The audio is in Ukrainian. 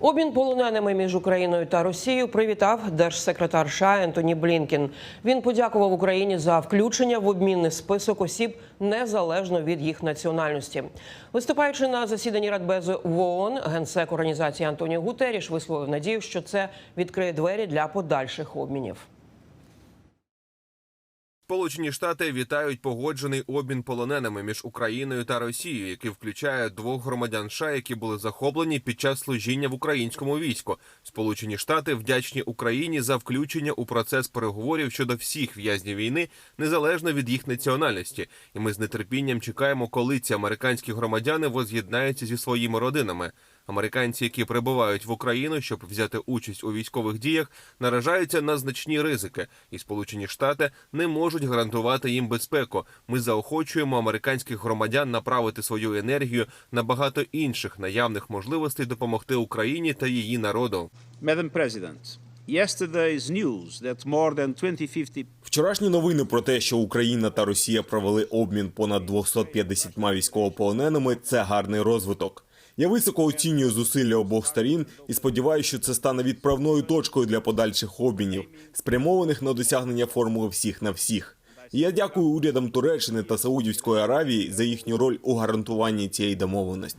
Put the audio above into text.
Обмін полоненими між Україною та Росією привітав держсекретар США Ентоні Блінкін. Він подякував Україні за включення в обмінний список осіб незалежно від їх національності. Виступаючи на засіданні Радбезу в ООН, генсек організації Антоніо Гутеріш висловив надію, що це відкриє двері для подальших обмінів. Сполучені Штати вітають погоджений обмін полоненими між Україною та Росією, який включає двох громадян США, які були захоплені під час служіння в українському війську. Сполучені Штати вдячні Україні за включення у процес переговорів щодо всіх в'язнів війни, незалежно від їх національності. І ми з нетерпінням чекаємо, коли ці американські громадяни воз'єднаються зі своїми родинами. Американці, які прибувають в Україну, щоб взяти участь у військових діях, наражаються на значні ризики, і Сполучені Штати не можуть гарантувати їм безпеку. Ми заохочуємо американських громадян направити свою енергію на багато інших наявних можливостей допомогти Україні та її народу. Madam President, yesterday's news that more than 2050 Вчорашні новини про те, що Україна та Росія провели обмін понад 250 військовополоненими, це гарний розвиток. Я високо оцінюю зусилля обох сторін і сподіваюся, що це стане відправною точкою для подальших обмінів, спрямованих на досягнення формули всіх на всіх. І я дякую урядам Туреччини та Саудівської Аравії за їхню роль у гарантуванні цієї домовленості.